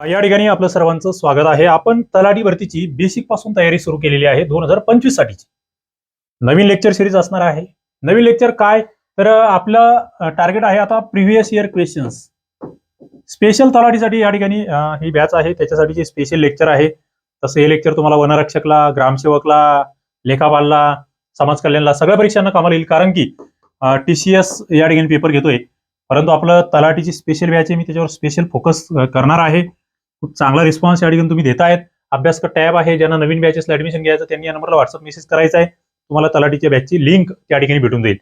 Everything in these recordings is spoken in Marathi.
या ठिकाणी आपलं सर्वांचं स्वागत आहे. आपण तलाठी भरतीची बेसिकपासून तयारी सुरू केलेली आहे दोन हजार पंचवीस साठीची नवीन लेक्चर सिरीज असणार आहे. नवीन लेक्चर काय? तर आपलं टार्गेट आहे आता प्रिव्हियस इयर क्वेश्चन्स स्पेशल तलाठीसाठी या ठिकाणी ही बॅच आहे. त्याच्यासाठीचे स्पेशल लेक्चर आहे. तसं हे लेक्चर तुम्हाला वनरक्षकला ग्रामसेवकला लेखापालला समाज कल्याणला सगळ्या परीक्षांना कामाला येईल. कारण की टी सी एस या ठिकाणी पेपर घेतोय. परंतु आपलं तलाठीची स्पेशल बॅच आहे. मी त्याच्यावर स्पेशल फोकस करणार आहे. खूप चांगला रिस्पॉन्स या ठिकाणी तुम्ही देतायत अभ्यास टॅब आहे ज्यांना नवीन बॅचेसला ऍडमिशन घ्यायचं त्यांनी या नंबरला व्हॉट्सअप मेसेज करायचा आहे. तुम्हाला तलाठीच्या बॅचची लिंक त्या ठिकाणी भेटून जाईल.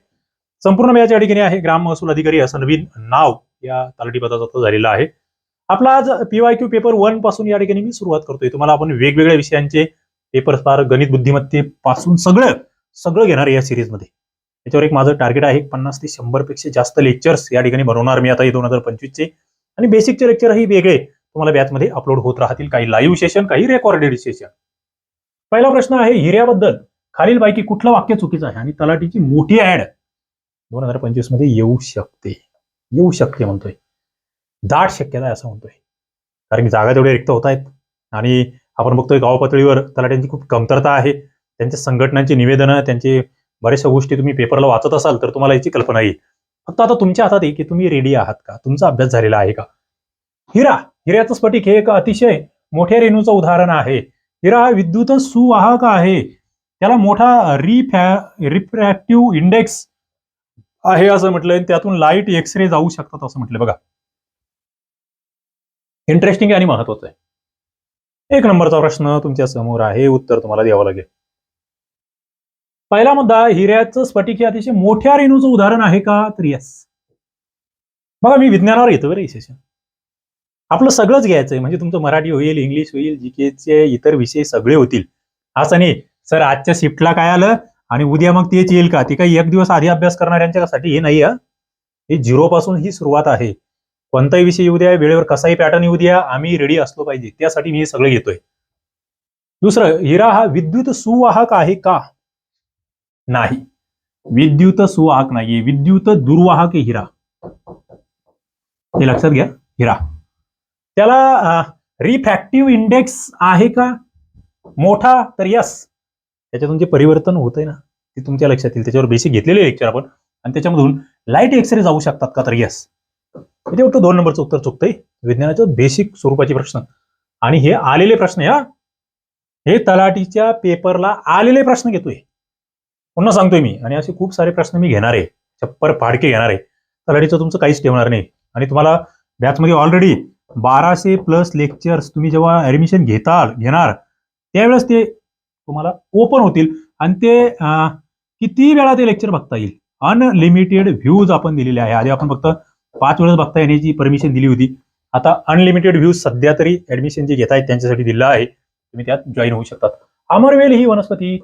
संपूर्ण बॅच या ठिकाणी आहे. ग्राम महसूल अधिकारी असं नवीन नाव या तलाठी पदाचा झालेला आहे. आपला आज पीवाय क्यू पेपर वनपासून या ठिकाणी मी सुरुवात करतोय. तुम्हाला आपण वेगवेगळ्या विषयांचे पेपर फार गणित बुद्धिमत्तेपासून सगळं सगळं घेणार आहे या सिरीजमध्ये याच्यावर एक माझं टार्गेट आहे पन्नास ते शंभरपेक्षा जास्त लेक्चर्स या ठिकाणी बनवणार मी आता हे दोन हजार पंचवीसचे. आणि बेसिकचे लेक्चरही वेगळे. तुम्हाला बॅचमध्ये अपलोड होत राहतील. काही लाईव्ह सेशन काही रेकॉर्डेड सेशन पहिला प्रश्न आहे हिऱ्याबद्दल. खालीलपैकी कुठलं वाक्य चुकीचं आहे? आणि तलाठीची मोठी ऍड दोन हजार पंचवीसमध्ये येऊ शकते. येऊ शकते म्हणतोय. दाट शक्यता आहे असं म्हणतोय. कारण की जागा तेवढे रिक्त होत आहेत. आणि आपण बघतोय गाव पातळीवर तलाट्यांची खूप कमतरता आहे. त्यांच्या संघटनांची निवेदनं त्यांचे बऱ्याचशा गोष्टी तुम्ही पेपरला वाचत असाल तर तुम्हाला याची कल्पना येईल. फक्त आता तुमच्या हातात आहे की तुम्ही रेडी आहात का? तुमचा अभ्यास झालेला आहे का? हिरा हिऱ्याचं स्फटिक हे एक अतिशय मोठ्या रेणूचं उदाहरण आहे. हिरा हा विद्युत सुवाहक आहे. त्याला मोठा रिफॅ रिफ्रॅक्टिव्ह इंडेक्स आहे असं म्हटलंय. त्यातून लाइट एक्सरे जाऊ शकतात असं म्हटलं बघा. इंटरेस्टिंग आणि महत्वाचं आहे. एक नंबरचा प्रश्न तुमच्यासमोर आहे. उत्तर तुम्हाला द्यावं लागेल. पहिला मुद्दा हिऱ्याचं स्फटिक हे अतिशय मोठ्या रेणूचं उदाहरण आहे का? तर यस बघा मी विज्ञानावर येतो बरं सेशन आपलं सगळंच घ्यायचंय. म्हणजे तुमचं मराठी होईल इंग्लिश होईल जीकेचे इतर विषय सगळे होतील. असं नाही सर आजच्या शिफ्टला काय आलं? आणि उद्या मग तेच येईल का? ते काही एक दिवस आधी अभ्यास करणाऱ्यांच्यासाठी हे नाही हे झिरो पासून ही सुरुवात आहे. कोणताही विषय येऊ द्या वेळेवर कसाही पॅटर्न येऊ द्या आम्ही रेडी असलो पाहिजे. त्यासाठी मी हे सगळं घेतोय. दुसरं हिरा हा विद्युत सुवाहक आहे का? नाही. विद्युत सुवाहक नाहीये. विद्युत दुर्वाहक हिरा. हे लक्षात घ्या हिरा. त्याला रिफॅक्टिव्ह इंडेक्स आहे का? मोठा तर यस त्याच्यातून जे परिवर्तन होतंय ना ते तुमच्या लक्षात येईल. त्याच्यावर बेसिक घेतलेले लेक्चर आपण. आणि त्याच्यामधून लाइट एक्सरे जाऊ शकतात का तर यस म्हणजे फक्त दोन नंबरचं उत्तर चुकतंय. विज्ञानाचं बेसिक स्वरूपाचे प्रश्न. आणि हे आलेले प्रश्न या हे. तलाटीच्या पेपरला आलेले प्रश्न घेतोय. पुन्हा सांगतोय मी. आणि असे खूप सारे प्रश्न मी घेणार आहे. छप्पर फाडके घेणार आहे. तलाठीचं तुमचं काहीच ठेवणार नाही. आणि तुम्हाला बॅचमध्ये ऑलरेडी बाराशे प्लस लेक्चर्स तुम्ही जेव्हा ऍडमिशन घेताल घेणार त्यावेळेस ते तुम्हाला ओपन होतील. आणि ते किती वेळा ते लेक्चर बघता येईल? अनलिमिटेड व्ह्यूज आपण दिलेले आहे. आधी आपण फक्त पाच वेळेस बघता येण्याची परमिशन दिली होती. आता अनलिमिटेड व्ह्यूज सध्या तरी ऍडमिशन जे घेत आहेत त्यांच्यासाठी दिलं आहे. तुम्ही त्यात जॉईन होऊ शकतात. अमरवेल ही वनस्पती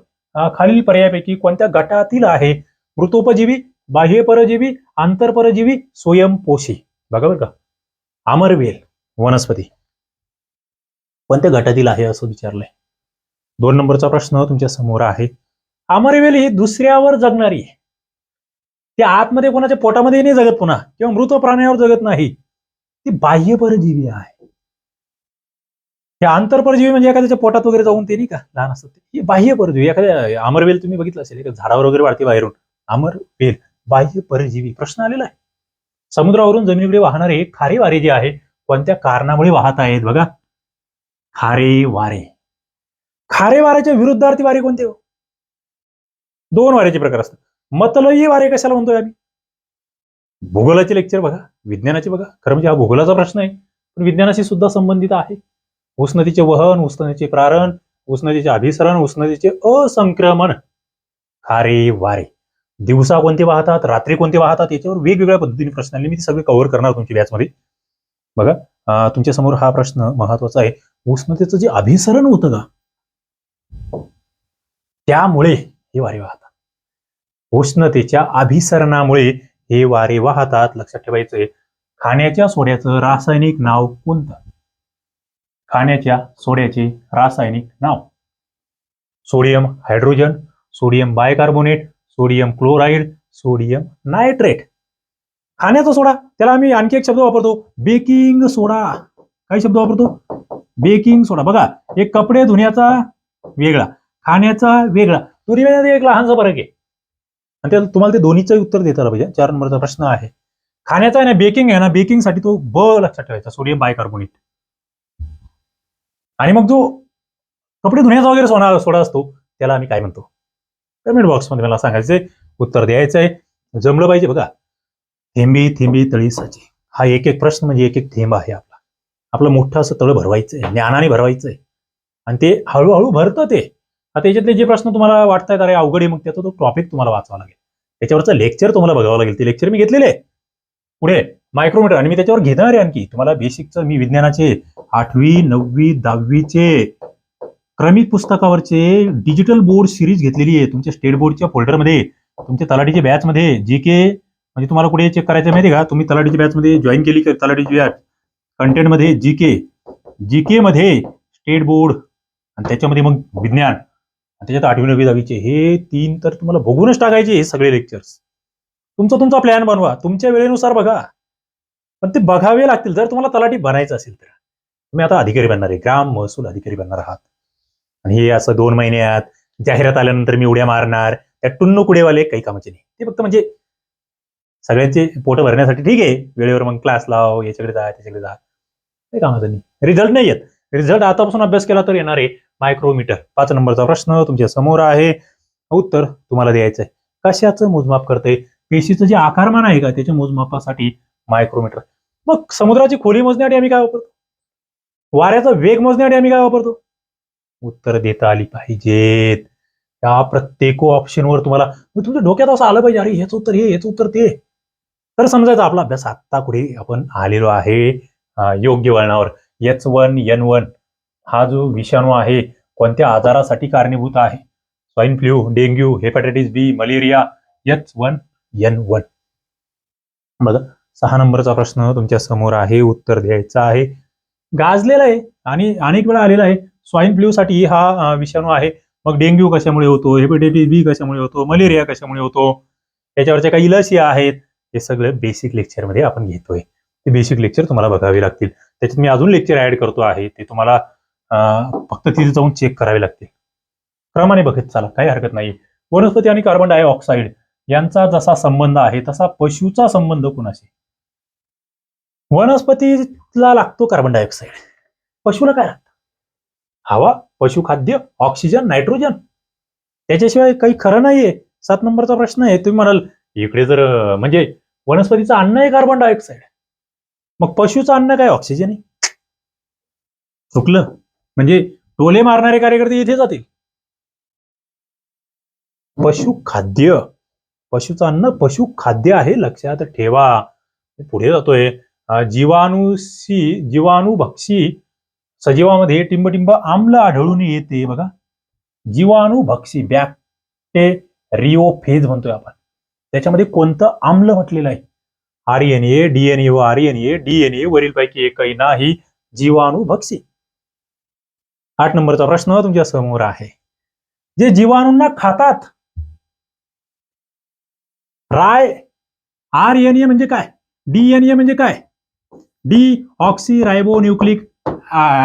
खालील पर्यायापैकी कोणत्या गटातील आहे? मृतोपजीवी बाह्य परजीवी आंतरपरजीवी स्वयंपोषी. बघा बरं का. अमरवेल. वनस्पती. कोणत्या गटातील आहे असं विचारलंय? दोन नंबरचा प्रश्न तुमच्यासमोर आहे. अमरवेल ही दुसऱ्यावर जगणारी आहे. ती आतमध्ये कोणाच्या पोटामध्ये नाही जगत पुन्हा किंवा मृत प्राण्यावर जगत नाही. ती बाह्य परजीवी आहे. हे आंतरपरजीवी म्हणजे एखाद्याच्या पोटात वगैरे जाऊन ते नाही का लहान असतात ते. ही बाह्य परजीवी एखाद्या अमरवेल तुम्ही बघितलं असेल एका झाडावर वगैरे वाढते बाहेरून. अमरवेल बाह्य परजीवी प्रश्न आलेला आहे. समुद्रावरून जमिनीकडे वाहणारे खारे वारे जे आहे कोणत्या कारणामुळे वाहत आहेत बघा? खारे वारे. खारे वाऱ्याच्या विरुद्धार्थी वारे कोणते हो? दोन वाऱ्याचे प्रकार असतात. मतलयी वारे कशाला म्हणतोय आम्ही? भूगोलाचे लेक्चर बघा. विज्ञानाचे बघा. खरं म्हणजे हा भूगोलाचा प्रश्न आहे. पण विज्ञानाशी सुद्धा संबंधित आहे. उष्णतेचे वहन उष्णतेचे प्रारण उष्णतेचे अभिसरण उष्णतेचे असंक्रमण. खारे वारे. दिवसा कोणते वाहतात? रात्री कोणते वाहतात? याच्यावर वेगवेगळ्या पद्धतीने प्रश्न आले मी ते सगळे कव्हर करणार तुमच्या बॅचमध्ये बघा तुमच्यासमोर हा प्रश्न महत्त्वाचा आहे. उष्णतेचं जे अभिसरण होतं का? त्यामुळे हे वारे वाहतात. उष्णतेच्या अभिसरणामुळे हे वारे वाहतात लक्षात ठेवायचंय. खाण्याच्या सोड्याचं रासायनिक नाव कोणतं? खाण्याच्या सोड्याचे रासायनिक नाव? Sodium hydrogen sodium bicarbonate sodium chloride sodium nitrate. खाण्याचा सोडा. त्याला आम्ही आणखी एक शब्द वापरतो. बेकिंग सोडा काय शब्द वापरतो? बेकिंग सोडा बघा एक कपडे धुण्याचा वेगळा खाण्याचा वेगळा. दोन्ही एक लहानसा फरक आहे. आणि त्याला तुम्हाला ते दोन्हीचं उत्तर देता आलं पाहिजे. चार नंबरचा प्रश्न आहे. खाण्याचा आहे ना बेकिंग आहे ना बेकिंगसाठी तो ब लक्षात ठेवायचा. सोडियम बायकार्बोनेट आणि मग जो कपडे धुण्याचा वगैरे सोना सोडा असतो त्याला आम्ही काय म्हणतो? कमेंट बॉक्समध्ये मला सांगायचंय उत्तर द्यायचंय. जमलं पाहिजे बघा. थेंबी थेंबी तळी साचे हा एक एक प्रश्न म्हणजे एक एक थेंब आहे आपला. आपलं मोठं असं तळ आहे ज्ञानाने भरवायचं आहे आणि ते हळूहळू भरतं ते. आता त्याच्यातले जे प्रश्न तुम्हाला वाटतायत अरे अवघड आहे मग त्याचा तो टॉपिक तुम्हाला वाचावा लागेल. त्याच्यावरचं लेक्चर तुम्हाला बघावं लागेल. ते लेक्चर मी घेतलेले पुढे मायक्रोमीटर आणि मी त्याच्यावर घेणार आहे आणखी. तुम्हाला बेसिकचं मी विज्ञानाचे आठवी नववी दहावीचे क्रमिक पुस्तकावरचे डिजिटल बोर्ड सिरीज घेतलेली आहे. तुमच्या स्टेट बोर्डच्या फोल्डरमध्ये तुमच्या तलाठीच्या बॅचमध्ये जी के म्हणजे तुम्हाला कुठे चेक करायचं माहिती का? तुम्ही तलाठीच्या बॅचमध्ये जॉईन केली की तलाठीची बॅच कंटेंटमध्ये जी के जी के मध्ये स्टेट बोर्ड आणि त्याच्यामध्ये मग विज्ञान. आणि त्याच्यात आठवी नववी दहावीचे. हे तीन तर तुम्हाला बघूनच टाकायचे हे सगळे लेक्चर्स तुमचा तुमचा प्लॅन बनवा. तुमच्या वेळेनुसार बघा. पण ते बघावे लागतील. जर तुम्हाला तलाठी बनायचं असेल तर. तुम्ही आता अधिकारी बनणार आहे. ग्राम महसूल अधिकारी बनणार आहात. आणि हे असं दोन महिन्यात जाहिरात आल्यानंतर मी उड्या मारणार. त्या टुन्नू कुडेवाले काही कामाचे नाही. ते फक्त म्हणजे सगळ्यांचे पोट भरण्यासाठी ठीक आहे. वेळेवर मग क्लास लाव याच्याकडे जा त्याच्याकडे जा. काही कामाचं नाही रिझल्ट नाही येत. रिझल्ट आतापासून अभ्यास केला तर येणार आहे मायक्रोमीटर पाच नंबरचा प्रश्न तुमच्यासमोर आहे. उत्तर तुम्हाला द्यायचं आहे कशाचं मोजमाप करते पेशीचं जे आकारमान आहे का त्याच्या मोजमापासाठी मायक्रोमीटर मग समुद्राची खोली मोजण्यासाठी आम्ही काय वापरतो? वाऱ्याचा वेग मोजण्यासाठी आम्ही काय वापरतो? उत्तर देता आली पाहिजेत. त्या प्रत्येक ऑप्शनवर तुम्हाला तुमच्या डोक्यात असं आलं पाहिजे अरे हेच उत्तर हे हेच उत्तर ते. तर समजायचा आपला अभ्यास आत्ता कुठे आपण आलेलो आहे? योग्य वळणावर. एच वन एन वन हा जो विषाणू आहे कोणत्या आजारासाठी कारणीभूत आहे? Swine flu dengue hepatitis B malaria H one N one. बघा सहा नंबरचा प्रश्न तुमच्यासमोर आहे उत्तर द्यायचं आहे. गाजलेला आहे आणि अनेक वेळा आलेला आहे. स्वाईन फ्लू साठी हा विषाणू आहे. मग डेंग्यू कशामुळे होतो? हेपेटायटिस बी कशामुळे होतो? मलेरिया कशामुळे होतो? त्याच्यावरच्या काही लसी आहेत. हे सगळं बेसिक लेक्चरमध्ये आपण घेतोय. ते बेसिक लेक्चर तुम्हाला बघावे लागतील. त्याच्यात मी अजून लेक्चर ऍड करतो आहे. ते तुम्हाला फक्त तिथे जाऊन चेक करावे लागतील. क्रमाने बघत चला. काही हरकत नाही वनस्पती आणि कार्बन डायऑक्साईड यांचा जसा संबंध आहे तसा पशुचा संबंध कुणाशी? वनस्पतीला लागतो कार्बन डायऑक्साईड पशुला काय लागतं? हवा पशुखाद्य ऑक्सिजन नायट्रोजन त्याच्याशिवाय काही खरं नाहीये. सात नंबरचा प्रश्न आहे. तुम्ही म्हणाल इकडे जर म्हणजे वनस्पतीचं अन्न आहे कार्बन डायऑक्साईड मग पशुचं अन्न काय? ऑक्सिजन आहे. चुकलं. म्हणजे टोले मारणारे कार्यकर्ते इथे जातील. पशुखाद्य पशुचं अन्न पशुखाद्य आहे लक्षात ठेवा. पुढे जातोय. जीवाणूशी जीवाणूशी भक्षी सजीवामध्ये टिंबटिंब आम्ल आढळून येते बघा. जीवाणूभक्षी बॅक्टेरिओफेज म्हणतोय आपण. त्याच्यामध्ये कोणतं आम्ल म्हटलेलं आहे? R N A D N A व R N A D N A वरील पैकी एकही नाही जीवाणूभक्षी आठ नंबरचा प्रश्न तुमच्यासमोर आहे. जे जीवाणूंना खातात राय आर एन ए म्हणजे काय? डीएनए म्हणजे काय? Deoxyribonucleic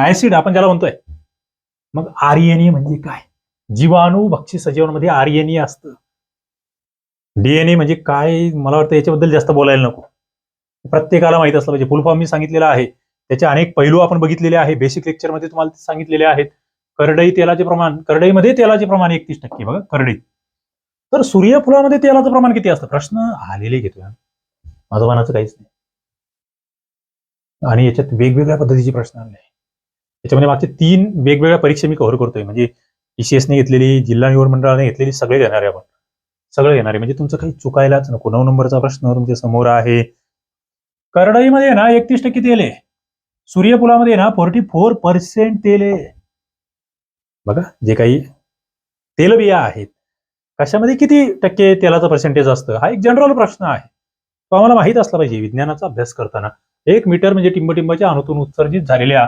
acid आपण ज्याला म्हणतोय. मग आरएनए म्हणजे काय? जीवाणू भक्षी सजीवांमध्ये आरएनए असतं. डीएनए म्हणजे काय? मला वाटतं याच्याबद्दल जास्त बोलायला नको. प्रत्येकाला माहीत असलं पाहिजे. फुल फॉर्म मी सांगितलेला आहे. त्याचे अनेक पैलू आपण बघितलेले आहे बेसिक लेक्चरमध्ये तुम्हाला सांगितलेले आहेत. करडई तेलाचे प्रमाण करडईमध्ये तेलाचे प्रमाण एकतीस टक्के. बघा करडई. तर सूर्यफुलामध्ये तेलाचं प्रमाण किती असतं? प्रश्न आलेले घेतोय माझं मनाचं काहीच नाही. आणि याच्यात वेगवेगळ्या पद्धतीचे प्रश्न आले. त्याच्यामध्ये मागचे तीन वेगवेगळ्या परीक्षा मी कव्हर करतोय. म्हणजे ईसीएसने घेतलेली जिल्हा निवड मंडळाने घेतलेली सगळे घेणार आहे आपण. सगळं येणार आहे. म्हणजे तुमचं काही चुकायलाच नको. नऊ नंबरचा प्रश्न तुमच्यासमोर आहे. करडईमध्ये ना एकतीस टक्के तेल आहे. सूर्यफुलामध्ये ना फोर्टी फोर पर्सेंट तेल आहे. बघा जे काही तेलबिया आहेत. कशामध्ये किती टक्के तेलाचं पर्सेंटेज असतं? हा एक जनरल प्रश्न आहे. तो आम्हाला माहीत असला पाहिजे विज्ञानाचा अभ्यास करताना. एक मीटर म्हणजे टिंबटिंबाच्या अणुतून उत्सर्जित झालेल्या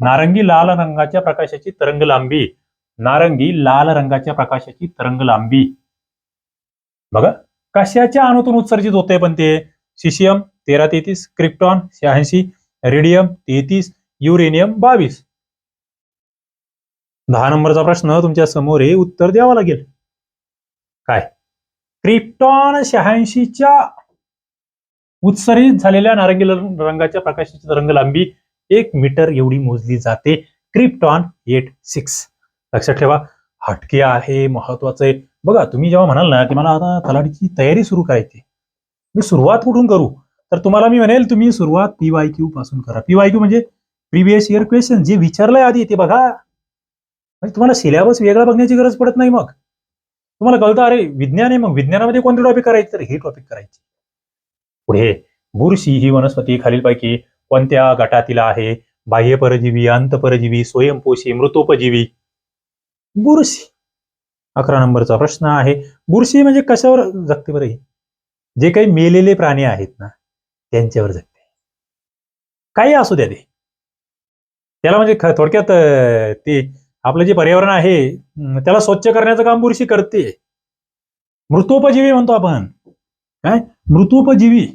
नारंगी लाल रंगाच्या प्रकाशाची तरंग लांबी नारंगी लाल रंगाच्या प्रकाशाची तरंग लांबी बघा कशाच्या अणूतून उत्सर्जित होते पण ते? सिशियम तेरा तेहतीस क्रिप्टॉन शहाऐंशी रेडियम तेहतीस युरेनियम बावीस. दहा नंबरचा प्रश्न तुमच्यासमोर हे उत्तर द्यावं लागेल. काय? क्रिप्टॉन शहाऐंशीच्या उत्सर्जित झालेल्या नारंगी रंगाच्या प्रकाशाची रंग लांबी एक मीटर एवढी मोजली जाते. Krypton eight six. लक्षात ठेवा हटके आहे महत्वाचं आहे. बघा तुम्ही जेव्हा म्हणाल ना की मला आता तलाठीची तयारी सुरू करायची मी सुरुवात कुठून करू? तर तुम्हाला मी म्हणेल तुम्ही सुरुवात पीवाय क्यू पासून करा. पीवाय क्यू म्हणजे प्रिव्हियस इयर क्वेश्चन जे विचारलंय आधी ते बघा. म्हणजे तुम्हाला सिलेबस वेगळा बघण्याची गरज पडत नाही मग. तुम्हाला कळतं अरे विज्ञान आहे मग. विज्ञानामध्ये कोणते टॉपिक करायचे? तर हे टॉपिक करायचे. पुढे बुरशी ही वनस्पती खालीलपैकी कोणत्या गटातील आहे? बाह्य परजीवी अंतपरजीवी स्वयंपोषी मृतोपजीवी. बुरशी. अकरा नंबरचा प्रश्न आहे. बुरशी म्हणजे कशावर जगते बरं जे काही मेलेले प्राणी आहेत ना त्यांच्यावर जगते. काही असू द्या ते. त्याला म्हणजे थोडक्यात ते आपलं जे पर्यावरण आहे त्याला स्वच्छ करण्याचं काम बुरशी करते. मृतोपजीवी म्हणतो आपण. काय? मृतोपजीवी.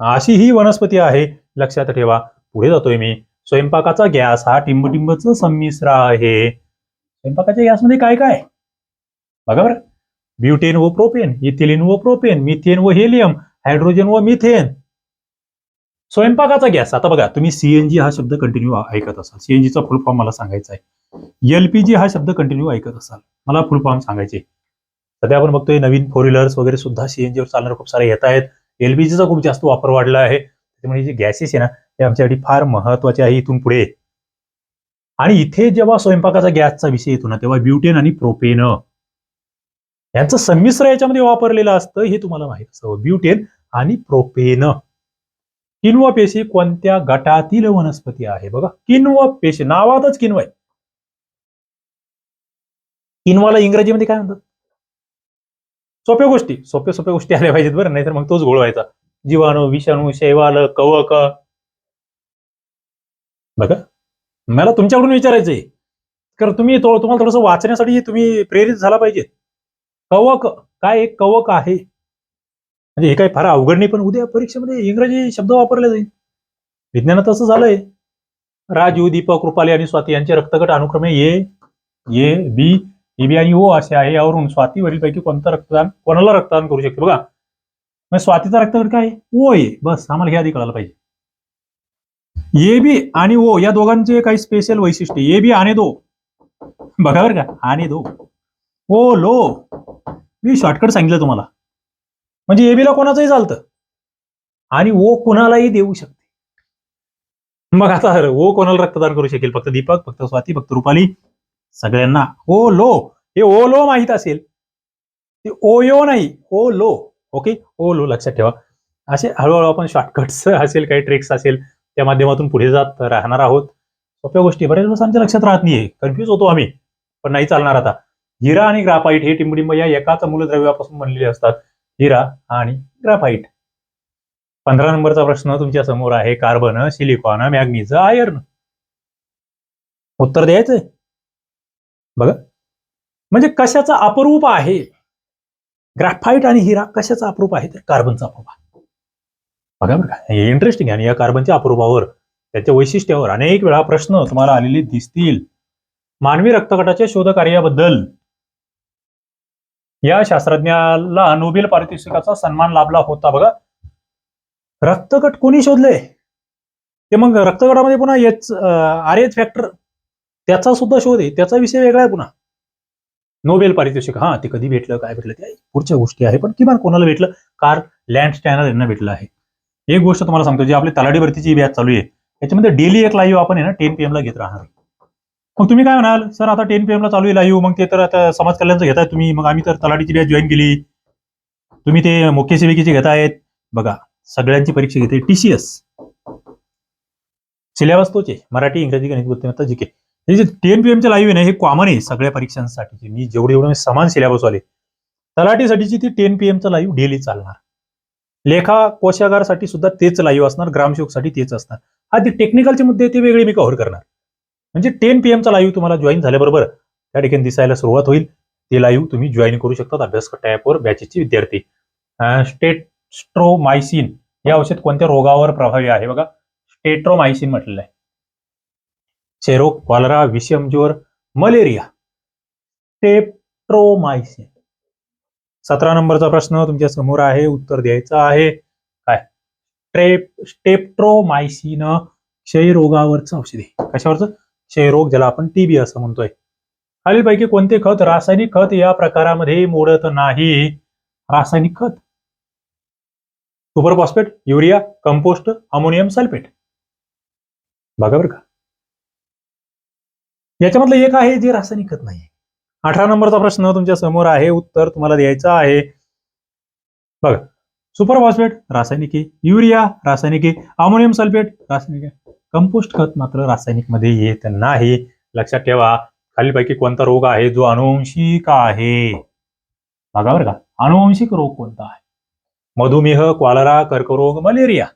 अशी ही वनस्पती आहे. लक्षात ठेवा. पुढे जातोय मी. स्वयंपाकाचा गॅस हा टिंबटिंबचं संमिश्र आहे. स्वयंपाकाच्या गॅसमध्ये काय काय बघा बरं. ब्युटेन व प्रोपेन इथिलिन व प्रोपेन मिथेन व हेलियम हायड्रोजन व मिथेन. स्वयंपाकाचा गॅस. आता बघा तुम्ही सीएनजी हा शब्द कंटिन्यू ऐकत असाल. सीएनजीचा फुल फॉर्म मला सांगायचा आहे. एलपीजी हा शब्द कंटिन्यू ऐकत असाल. मला फुल फॉर्म सांगायचे सध्या आपण बघतोय नवीन फोर व्हीलर्स वगैरे सुद्धा सीएनजीवर चालणारे खूप सारे येत आहेत. एलपीजीचा खूप जास्त वापर वाढला आहे. त्यामुळे जे गॅसेस आहे ना ते आमच्यासाठी फार महत्त्वाचे आहे इथून पुढे. आणि इथे जेव्हा स्वयंपाकाचा गॅसचा विषय येतो ना तेव्हा ब्युटेन आणि प्रोपेन. यांचं संमिश्र याच्यामध्ये वापरलेलं असतं हे तुम्हाला माहीत असतं ब्युटेन आणि प्रोपेन. किन्व पेशी कोणत्या गटातील वनस्पती आहे? बघा किन्व पेशी. नावातच किन्व आहे. किनवाला इंग्रजीमध्ये काय म्हणतात? सोप्या गोष्टी. सोप्या सोप्या गोष्टी आल्या पाहिजेत बरं नाहीतर मग तोच गोळ व्हायचा. जीवाणू विषाणू शैवाल कवक. बघा मला तुमच्याकडून विचारायचंय. तर तुम्ही तुम्हाला थोडंसं वाचण्यासाठी तुम्ही प्रेरित झाला पाहिजे कवक काय एक कवक आहे? म्हणजे हे काही फार अवघड नाही पण उद्या परीक्षेमध्ये इंग्रजी शब्द वापरले जाईल. विज्ञानात असं झालंय. राजू दीपक रुपाली आणि स्वाती यांचे रक्तगट अनुक्रमे ए ए बी ए बी आणि ओ असे आहे. यावरून स्वाती वरीलपैकी कोणतं रक्तदान कोणाला रक्तदान करू शकते बघा? मग स्वातीचा रक्तगट काय? ओ आहे बस आम्हाला हे आधी कळायला पाहिजे. ए बी आणि ओ या दोघांचे काही स्पेशल वैशिष्ट्य. ए बी आणि दो बघा बरं का. आणि दो ओ लो. मी शॉर्टकट सांगितलं तुम्हाला. म्हणजे एबीला कोणाचंही चालतं. आणि ओ कोणालाही देऊ शकते. मग आता ओ कोणाला रक्तदान करू शकेल? फक्त दीपक फक्त स्वाती फक्त रुपाली. सगळ्यांना. ओ लो. हे ओ लो माहीत असेल. ते ओयो नाही. ओ लो. ओके ओ लो लक्षात ठेवा. असे हळूहळू आपण शॉर्टकट्स असेल काही ट्रिक्स असेल त्या माध्यमातून पुढे जात राहणार आहोत. सोप्या गोष्टी. बऱ्याच वेळेस आमच्या लक्षात राहत नाहीये. कन्फ्युज होतो आम्ही. पण नाही चालणार आता. हिरा आणि ग्राफाईट हे टिंबडिंब या एकाच मूलद्रव्यापासून बनलेले असतात. हिरा आणि ग्राफाईट पंधरा नंबरचा प्रश्न तुमच्यासमोर आहे. Carbon silicon manganese iron. उत्तर द्यायचंय बघा. म्हणजे कशाचा अपरूप आहे? ग्राफाईट आणि हिरा कशाचा अपरूप आहे? तर कार्बनचा अपरूप आहे. बघा बरं का. हे इंटरेस्टिंग आहे. आणि या कार्बनच्या अपरूपावर त्याच्या वैशिष्ट्यावर अनेक वेळा प्रश्न तुम्हाला आलेले दिसतील. मानवी रक्तगटाच्या शोध कार्याबद्दल या शास्त्रज्ञाला नोबेल पारितोषिकाचा सन्मान लाभला होता. बघा. रक्तगट कोणी शोधले ते मग रक्तगटामध्ये पुन्हा एच आर एच फॅक्टर त्याचा सुद्धा शोध आहे. त्याचा विषय वेगळा आहे पुन्हा. नोबेल पारितोषिक. हा ते कधी भेटलं काय भेटलं ते पुढच्या गोष्टी आहे. पण किमान कोणाला भेटलं? कार लँड स्टॅनर यांना भेटलं आहे. एक गोष्ट तुम्हाला सांगतो जी आपली तलाडीवरतीची बॅच चालू आहे. त्याच्यामध्ये डेली एक लाईव्ह आपण आहे ना टेन पी ला घेत राहणार. मग तुम्ही काय म्हणाल? सर आता टेन पीएम चालू आहे लाईव्ह मग ते तर आता समाज कल्याणचं घेताय तुम्ही. मग आम्ही तर तलाठीची बॅच जॉईन केली. तुम्ही ते मुख्य सेविकेची घेतायत. बघा सगळ्यांची परीक्षा घेते टीसीएस सिलेबस तोच आहे. मराठी इंग्रजी गणित बुद्धिमत्ता जीके हे जे टेन पी एमचे लाईव्ह आहे ना हे कॉमन आहे सगळ्या परीक्षांसाठी मी जेवढे जेवढे समान सिलेबस वाले. तलाठीसाठीची ती टेन पी एमचं लाईव्ह डेली चालणार. लेखा कोशागारसाठी सुद्धा तेच लाईव्ह असणार. ग्रामसेवकसाठी तेच असणार. हा ते टेक्निकलचे मुद्दे ते वेगळे मी कव्हर करणार. म्हणजे टेन पी एमचा लाईव्ह तुम्हाला जॉईन झाल्याबरोबर त्या ठिकाणी दिसायला सुरुवात होईल. ते लाईव्ह तुम्ही जॉईन करू शकता अभ्यास ॲपवर बॅचेसचे विद्यार्थी. स्टेट स्ट्रोमायसिन हे औषध कोणत्या रोगावर प्रभावी आहे? बघा स्टेट्रोमायसिन म्हटलेलं आहे. क्षयरोग कॉलरा विषमज्वर मलेरिया. स्टेप्ट्रोमायसिन सतरा नंबरचा प्रश्न तुमच्यासमोर आहे उत्तर द्यायचं आहे. काय? ट्रेप स्टेप्ट्रोमायसिन क्षयरोगावरचं औषध आहे. कशावरचं? क्षयरोग ज्याला आपण टीबी असं म्हणतोय. खालीलपैकी कोणते खत रासायनिक खत या प्रकारामध्ये मोडत नाही? रासायनिक खत. Super phosphate urea compost ammonium sulphate. बघा बरं का. याच्यामधलं एक आहे जे रासायनिक खत नाही अठरा नंबरचा प्रश्न तुमच्यासमोर आहे उत्तर तुम्हाला द्यायचं आहे. बघा. सुपर फॉस्फेट रासायनिक युरिया रासायनिक अमोनियम सल्फेट रासायनिक आहे. कंपोस्ट खत मात्र रासायनिकमध्ये येत नाही. लक्षात ठेवा खालीपैकी कोणता रोग आहे? जो अनुवंशिक आहे. बघा बरं का अनुवंशिक रोग कोणता आहे? मधुमेह क्वालरा कर्करोग मलेरिया.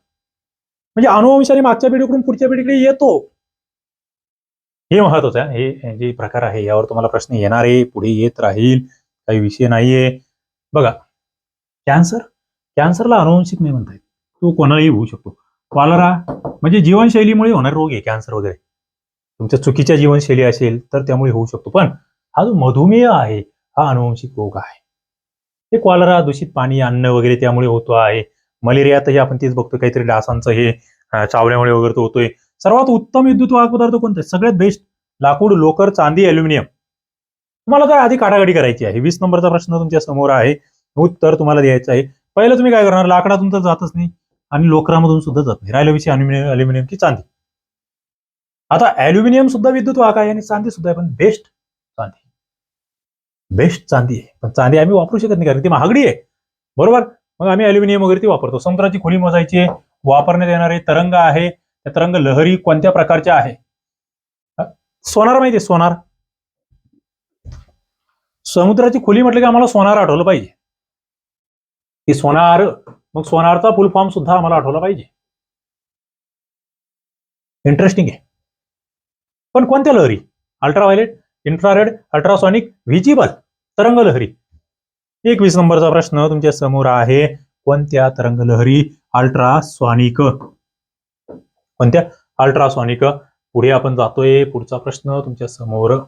म्हणजे अनुवंशाने मागच्या पिढीकडून पुढच्या पिढीकडे येतो. हे महत्वाचं आहे. हे जे प्रकार आहे यावर तुम्हाला प्रश्न येणार आहे. पुढे येत राहील. काही विषय नाहीये. बघा कॅन्सर कॅन्सरला अनुवंशिक नाही म्हणता येत. तो कोणालाही होऊ शकतो. क्वालरा म्हणजे जीवनशैलीमुळे होणारे रोग आहे कॅन्सर वगैरे. तुमच्या चुकीच्या जीवनशैली असेल तर त्यामुळे होऊ शकतो. पण हा जो मधुमेह आहे हा अनुवंशिक रोग आहे. हे क्वालरा दूषित पाणी अन्न वगैरे त्यामुळे होतो आहे. मलेरियातही आपण तेच बघतो काहीतरी डासांचं हे चावल्यामुळे वगैरे तो होतोय. सर्वात उत्तम विद्युत वाहक पदार्थ कोणता सगळ्यात बेस्ट लाकूड लोकर चांदी अल्युमिनियम तुम्हाला काय आधी काटाकाटी करायची आहे? वीस नंबरचा प्रश्न तुमच्यासमोर आहे. उत्तर तुम्हाला द्यायचं आहे. पहिलं तुम्ही काय करणार? लाकडातून तर जातच नाही. आणि लोकरामधून सुद्धा जात नाही. राहिला विषय अल्युमिनियम अल्युमिनियम की चांदी. आता अल्युमिनियम सुद्धा विद्युत वाहक आहे आणि चांदी सुद्धा आहे पण बेस्ट चांदी. बेस्ट चांदी आहे. पण चांदी आम्ही वापरू शकत नाही कारण ती महागडी आहे. बरोबर? मग आम्ही अल्युमिनियम वगैरे ती वापरतो. समुद्राची खोली मोजायची आहे वापरण्यात येणारे तरंग आहे त्या तरंग लहरी कोणत्या प्रकारच्या आहे? सोनार माहिती आहे सोनार. समुद्राची खोली म्हटलं की आम्हाला सोनार आठवलं पाहिजे. ती सोनार मग सोनारचा फुल फॉर्म सुद्धा आम्हाला आठवला पाहिजे. इंटरेस्टिंग आहे. पण कोणत्या लहरी? अल्ट्राव्हायलेट इन्फ्रारेड अल्ट्रासॉनिक व्हिजिबल तरंग लहरी. एकवीस नंबरचा प्रश्न तुमच्यासमोर आहे. कोणत्या तरंग लहरी? अल्ट्रासॉनिक कोणत्या? अल्ट्रासॉनिक पुढे आपण जातोय. पुढचा प्रश्न तुमच्यासमोर.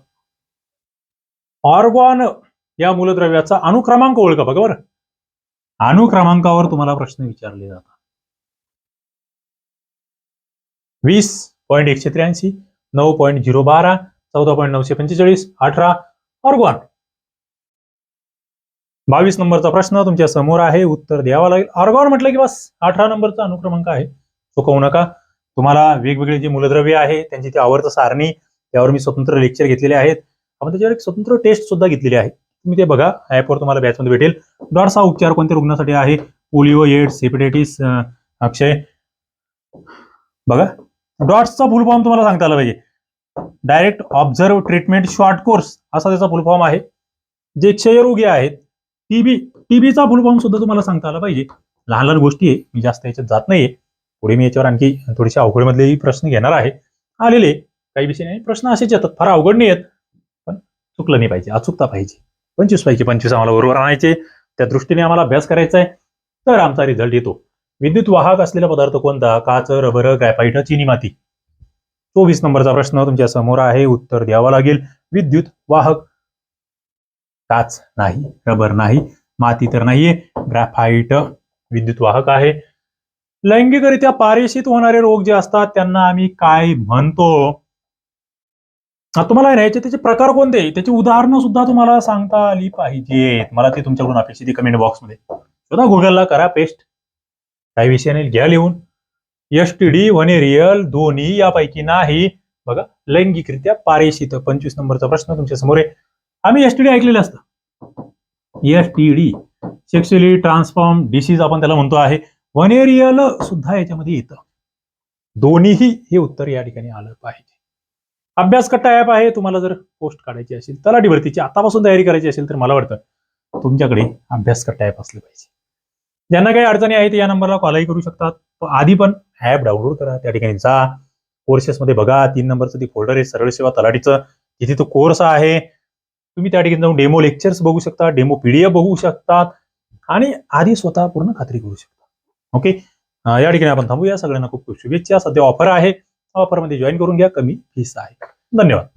ऑर्गॉन या मूलद्रव्याचा अनुक्रमांक ओळखा बघा बरं. अनुक्रमांकावर तुम्हाला प्रश्न विचारले जातात. वीस पॉईंट एकशे त्र्याऐंशी नऊ पॉईंट झिरो बारा चौदा पॉईंट नऊशे पंचेचाळीस अठरा ऑर्गॉन बावीस नंबरचा प्रश्न तुमच्यासमोर आहे उत्तर द्यावा लागेल. ऑर्गॉन म्हटलं की बस अठरा नंबरचा अनुक्रमांक आहे. चुकवू नका. तुम्हाला वेगवेगळे जे मूलद्रव्य आहे त्यांची ती आवर्त सारणी त्यावर मी स्वतंत्र लेक्चर घेतलेले आहेत. आपण त्याच्यावर एक स्वतंत्र टेस्ट सुद्धा घेतलेली आहे. तुम्ही ते बघा. ऍपवर तुम्हाला बॅचमध्ये भेटेल. डॉट्स हा उपचार कोणत्या रुग्णासाठी आहे? पोलिओ एड्स हेपेटायटिस अक्षय. बघा. डॉट्सचा फुल फॉर्म तुम्हाला सांगता आला पाहिजे. Direct observe treatment short course असा त्याचा फुल फॉर्म आहे. जे क्षयरोगी आहेत टीबी टीबीचा फुल फॉर्म सुद्धा तुम्हाला सांगता आला पाहिजे. लहान लहान गोष्टी आहे. मी जास्त याच्यात जात नाहीये. पुढे मी याच्यावर आणखी थोडेसे अवघडमधलेही प्रश्न घेणार आहे. आलेले काही विषय नाही. प्रश्न असेच येतात. फार अवघड नाही आहेत. पण चुकलं नाही पाहिजे. अचुकता पाहिजे. पंचवीस पैकी पंचवीस आम्हाला बरोबर आणायचे. त्या दृष्टीने आम्हाला अभ्यास करायचा आहे. तर आमचा रिझल्ट येतो. विद्युत वाहक असलेला पदार्थ कोणता? काच रबर ग्रॅफाईट चिनी माती. चोवीस नंबरचा प्रश्न तुमच्यासमोर आहे. उत्तर द्यावं लागेल. विद्युत वाहक काच नाही रबर नाही माती तर नाहीये. ग्रॅफाईट विद्युत वाहक आहे. लैंगिकरित्या पारेषित होणारे रोग जे असतात त्यांना आम्ही काय म्हणतो? तुम्हाला आहे ना याचे त्याचे प्रकार कोणते? त्याची उदाहरणं सुद्धा तुम्हाला सांगता आली पाहिजेत मला ते तुमच्याकडून अपेक्षित आहे कमेंट बॉक्समध्ये शोधा गुगलला करा पेस्ट काही विषय नाही घ्या लिहून. एस टी डी रिअल दोन्ही यापैकी नाही. बघा लैंगिकरित्या पारेषित पंचवीस नंबरचा प्रश्न तुमच्यासमोर आहे. आम्ही एस टी डी ऐकलेलं असतं. S T D sexually transform disease आपण त्याला म्हणतो आहे. वनेरियल सुद्धा याच्यामध्ये येतं. दोन्हीही हे उत्तर या ठिकाणी आलं पाहिजे. अभ्यास कट्टा ऍप आहे तुम्हाला जर पोस्ट काढायची असेल तलाठी भरतीची आतापासून तयारी करायची असेल तर मला वाटतं तुमच्याकडे अभ्यास कट्टा ऍप असले पाहिजे. ज्यांना काही अडचणी आहेत या नंबरला कॉलही करू शकतात. आधी पण ऍप डाउनलोड करा. त्या ठिकाणी जा. कोर्सेसमध्ये बघा. तीन नंबरचं ती फोल्डर आहे सरळ सेवा तलाठीचं. तिथे तो कोर्स आहे. तुम्ही त्या ठिकाणी जाऊन डेमो लेक्चर्स बघू शकता डेमो पीडीएफ बघू शकतात आणि आधी स्वतः पूर्ण खात्री करू शकता. ओके या ठिकाणी आपण थांबूया. सगळ्यांना खूप खूप शुभेच्छा. सध्या ऑफर आहे. ऑफरमध्ये जॉईन करून घ्या. कमी फीस आहे. धन्यवाद.